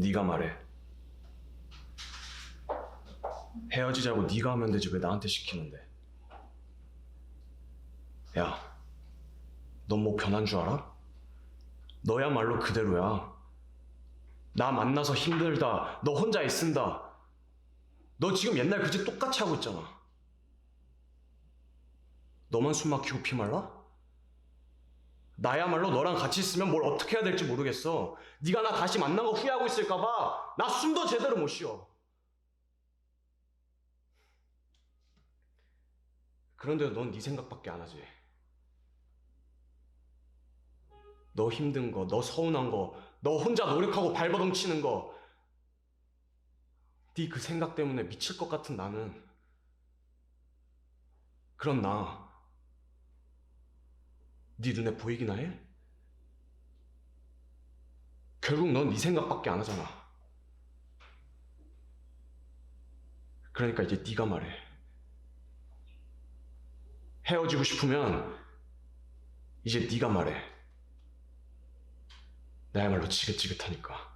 네가 말해. 헤어지자고 네가 하면 되지 왜 나한테 시키는데? 야, 넌 뭐 변한 줄 알아? 너야말로 그대로야. 나 만나서 힘들다. 너 혼자 애쓴다. 너 지금 옛날 그짓 똑같이 하고 있잖아. 너만 숨 막히고 피 말라? 나야말로 너랑 같이 있으면 뭘 어떻게 해야 될지 모르겠어. 네가 나 다시 만난 거 후회하고 있을까 봐 나 숨도 제대로 못 쉬어. 그런데도 넌 네 생각밖에 안 하지. 너 힘든 거, 너 서운한 거, 너 혼자 노력하고 발버둥 치는 거, 네 그 생각 때문에 미칠 것 같은 나는 그런 나, 네 눈에 보이기나 해? 결국 넌 네 생각밖에 안 하잖아. 그러니까 이제 네가 말해. 헤어지고 싶으면 이제 네가 말해. 나야말로 지긋지긋하니까.